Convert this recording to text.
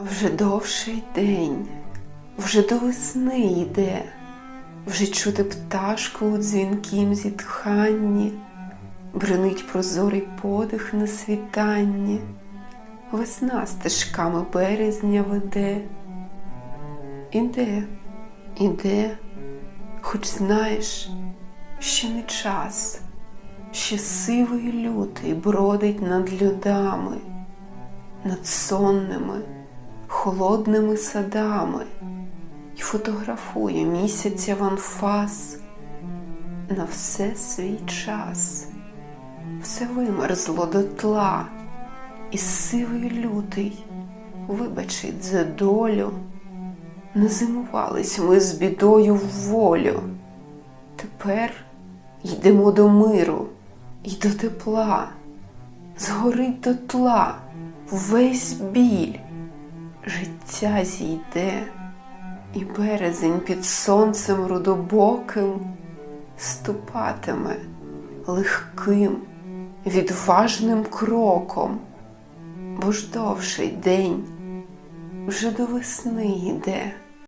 Вже довший день, вже до весни йде, вже чути пташку у дзвінкім зітханні, бренить прозорий подих на світанні, весна стежками березня веде. Іде, іде, хоч знаєш, ще не час, ще сивий лютий бродить над людами, над сонними, холодними садами і фотографує місяця в анфас на все свій час. Все вимерзло до тла, і сивий лютий вибачить за долю. Не зимувались ми з бідою в волю. Тепер йдемо до миру і до тепла, згорить до тла весь біль, життя зійде, і березень під сонцем рудобоким ступатиме легким, відважним кроком, бо ж довший день вже до весни йде.